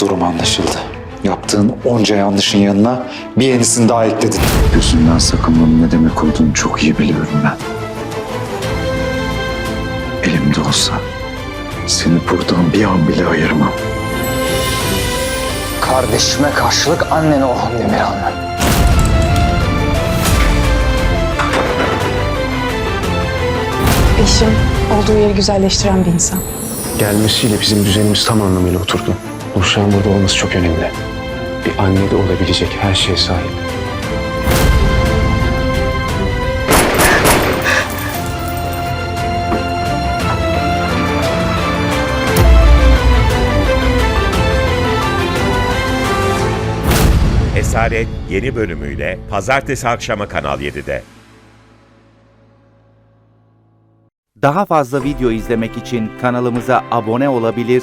Durum anlaşıldı. Yaptığın onca yanlışın yanına bir yenisini daha ekledin. Gözünden sakınmanın ne demek olduğunu çok iyi biliyorum ben. Elimde olsa seni buradan bir an bile ayırmam. Kardeşime karşılık annene Orhan Demirhan. Eşim olduğu yeri güzelleştiren bir insan. Gelmesiyle bizim düzenimiz tam anlamıyla oturdu. Nurşah'ın burada olması çok önemli. Bir anne de olabilecek her şeye sahip. Esaret yeni bölümüyle pazartesi akşamı Kanal 7'de. Daha fazla video izlemek için kanalımıza abone olabilir,